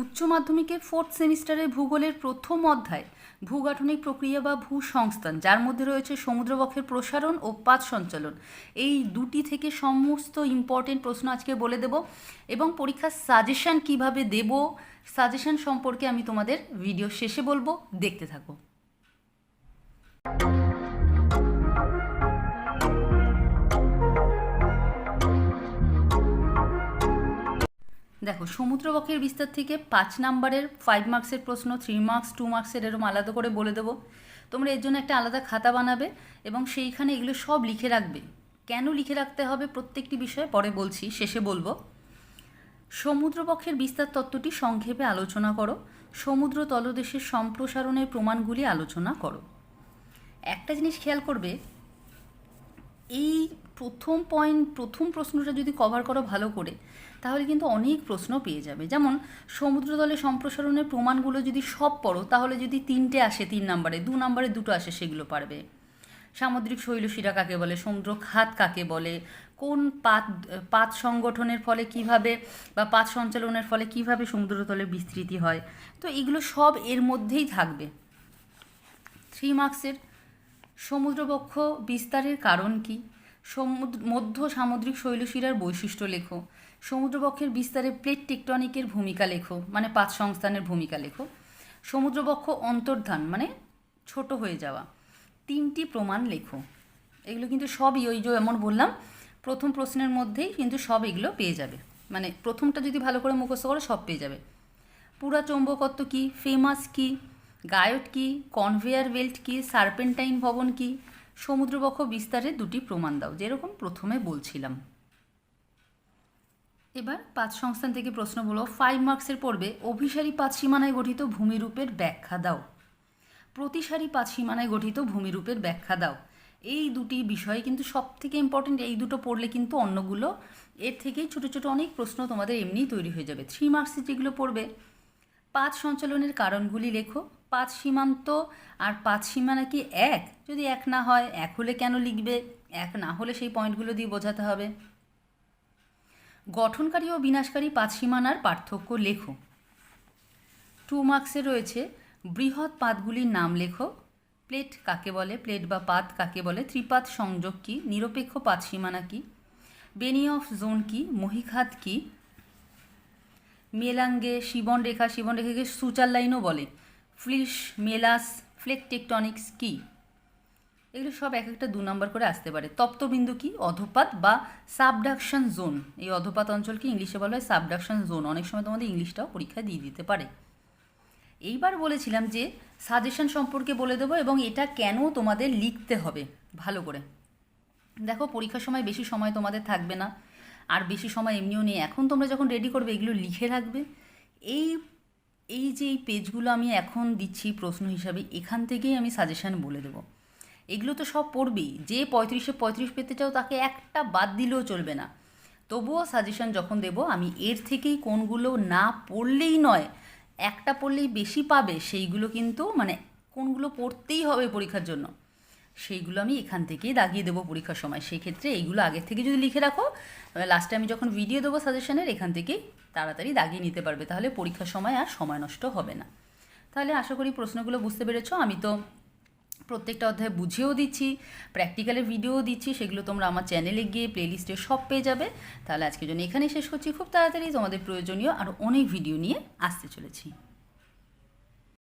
উচ্চ মাধ্যমিকে ফোর্থ সেমিস্টারের ভূগোলের প্রথম অধ্যায়, ভূগাঠনিক প্রক্রিয়া বা ভূসংস্থান, যার মধ্যে রয়েছে সমুদ্রবক্ষের প্রসারণ ও পাত সঞ্চালন। এই দুটি থেকে সমস্ত ইম্পর্টেন্ট প্রশ্ন আজকে বলে দেব এবং পরীক্ষার সাজেশন কীভাবে দেব সাজেশন সম্পর্কে আমি তোমাদের ভিডিও শেষে বলব। দেখতে থাকো। দেখো, সমুদ্রবক্ষের বিস্তার থেকে পাঁচ নাম্বারের ফাইভ মার্কসের প্রশ্ন থ্রি মার্কস টু মার্কসের এরকম আলাদা করে বলে দেবো। তোমরা এর জন্য একটা আলাদা খাতা বানাবে এবং সেইখানে এগুলো সব লিখে রাখবে। কেন লিখে রাখতে হবে প্রত্যেকটি বিষয়ে পরে বলছি, শেষে বলব। সমুদ্রপক্ষের বিস্তার তত্ত্বটি সংক্ষেপে আলোচনা করো। সমুদ্র তলদেশের সম্প্রসারণের প্রমাণগুলি আলোচনা করো। একটা জিনিস খেয়াল করবে এই প্রথম পয়েন্ট প্রথম প্রশ্নটা যদি কভার করো ভালো করে, তাহলে কিন্তু অনেক প্রশ্ন পেয়ে যাবে। যেমন, সমুদ্রতলে সম্প্রসারণের প্রমাণগুলো যদি সব পড়ো, তাহলে যদি তিনটে আসে তিন নম্বরে দু নম্বরে দুটো আসে সেগুলো পারবে। সামুদ্রিক শৈলশিরা কাকে বলে? সমুদ্র খাত কাকে বলে? কোন পাত পাত সংগঠনের ফলে কীভাবে বা পাত সঞ্চালনের ফলে কীভাবে সমুদ্রতলে বিস্তৃতি হয়? তো এগুলো সব এর মধ্যেই থাকবে। থ্রি মার্কসের সমুদ্রবক্ষ বিস্তারের কারণ কি? সমুদ্র, মধ্য সামুদ্রিক শৈলশিরার বৈশিষ্ট্য লেখো। সমুদ্রবক্ষের বিস্তারে প্লেট টেকটনিকের ভূমিকা লেখো মানে পাত সংস্থানের ভূমিকা লেখো। সমুদ্রবক্ষ অন্তর্ধান মানে ছোট হয়ে যাওয়া। তিনটি প্রমাণ লেখো। এগুলো কিন্তু সবই ওই যে এমন বললাম, প্রথম প্রশ্নের মধ্যেই কিন্তু সব এগুলো পেয়ে যাবে। মানে প্রথমটা যদি ভালো করে মুখস্থ করো, সব পেয়ে যাবে। পুরা চৌম্বকত্ব কি? ফেমাস কি? গায়ট কি, কনভেয়ার বেল্ট কি, সার্পেন্টাইন ভবন কি? সমুদ্রবক্ষ বিস্তারের দুটি প্রমাণ দাও, যেরকম প্রথমে বলছিলাম। এবার পাঁচ সংস্থান থেকে প্রশ্ন বলো ফাইভ মার্কসের পড়বে অভিসারী পাঁচ সীমানায় গঠিত ভূমিরূপের ব্যাখ্যা দাও। প্রতিসারী পাঁচ সীমানায় গঠিত ভূমিরূপের ব্যাখ্যা দাও। এই দুটি বিষয় কিন্তু সব থেকে ইম্পর্টেন্ট এই দুটো পড়লে কিন্তু অন্যগুলো, এর থেকেই ছোটো ছোটো অনেক প্রশ্ন তোমাদের এমনিই তৈরি হয়ে যাবে। থ্রি মার্কসে যেগুলো পড়বে পাঁচ সঞ্চালনের কারণগুলি লেখো। পাঁচ সীমান্ত আর পাঁচ সীমানা কি এক? যদি এক না হয়, এক হলে কেন লিখবে? এক না হলে সেই পয়েন্টগুলো দিয়ে বোঝাতে হবে। গঠনকারী ও বিনাশকারী পাঁচ সীমানার পার্থক্য লেখো। টু মার্কসে রয়েছে, বৃহৎ পাতগুলির নাম লেখো। প্লেট কাকে বলে? প্লেট বা পাত কাকে বলে? ত্রিপাত সংযোগ কি? নিরপেক্ষ পাত সীমানা কী? বেনি অফ জোন কী? মহিখাত কি? মেলাঙ্গে শিবন রেখা শিবন রেখাকে সুচার লাইনও বলে। ফ্লিশ, মেলাস, ফ্লেক টেকটনিক্স কি? এগুলো সব এক একটা দু নম্বর করে আসতে পারে। তপ্তবিন্দু কি? অধপাত বা সাবডাকশন জোন। এই অধপাত অঞ্চলকে ইংলিশে বলা হয় সাবডাকশন জোন। অনেক সময় তোমাদের ইংলিশটাও পরীক্ষা দিয়ে দিতে পারে। এইবার বলেছিলাম যে সাজেশন সম্পর্কে বলে দেবো এবং এটা কেন তোমাদের লিখতে হবে। ভালো করে। দেখো, পরীক্ষার সময় বেশি সময় তোমাদের থাকবে না। আর বেশি সময় এমনিও নেই। এখন তোমরা যখন রেডি করবে, এগুলো লিখে রাখবে। এই এই যে এই পেজগুলো আমি এখন দিচ্ছি প্রশ্ন হিসাবে, এখান থেকেই আমি সাজেশান বলে দেবো। এগুলো তো সব পড়বেই। যে পঁয়ত্রিশে পঁয়ত্রিশ পেতে চাও, তাকে একটা বাদ দিলেও চলবে না। তবুও সাজেশন যখন দেব, আমি এর থেকেই কোনগুলো না পড়লেই নয়, একটা পড়লেই বেশি পাবে, সেইগুলো কিন্তু মানে কোনগুলো পড়তেই হবে পরীক্ষার জন্য। সেইগুলো আমি এখান থেকেই দাগিয়ে দেবো পরীক্ষার সময়। সেই ক্ষেত্রে এইগুলো আগের থেকে যদি লিখে রাখো লাস্টে আমি যখন ভিডিও দেবো সাজেশনের এখান থেকেই তাড়াতাড়ি দাগিয়ে নিতে পারবে। তাহলে পরীক্ষার সময় আর সময় নষ্ট হবে না। তাহলে আশা করি প্রশ্নগুলো বুঝতে পেরেছ। আমি তো প্রত্যেকটা অধ্যায় বুঝিয়েও দিচ্ছি প্র্যাকটিক্যালের ভিডিওও দিচ্ছি, সেগুলো তোমরা আমার চ্যানেলে গিয়ে প্লেলিস্টে সব পেয়ে যাবে। তাহলে আজকের জন্য এখানেই শেষ করছি। খুব তাড়াতাড়ি তোমাদের প্রয়োজনীয় আরও অনেক ভিডিও নিয়ে আসতে চলেছি।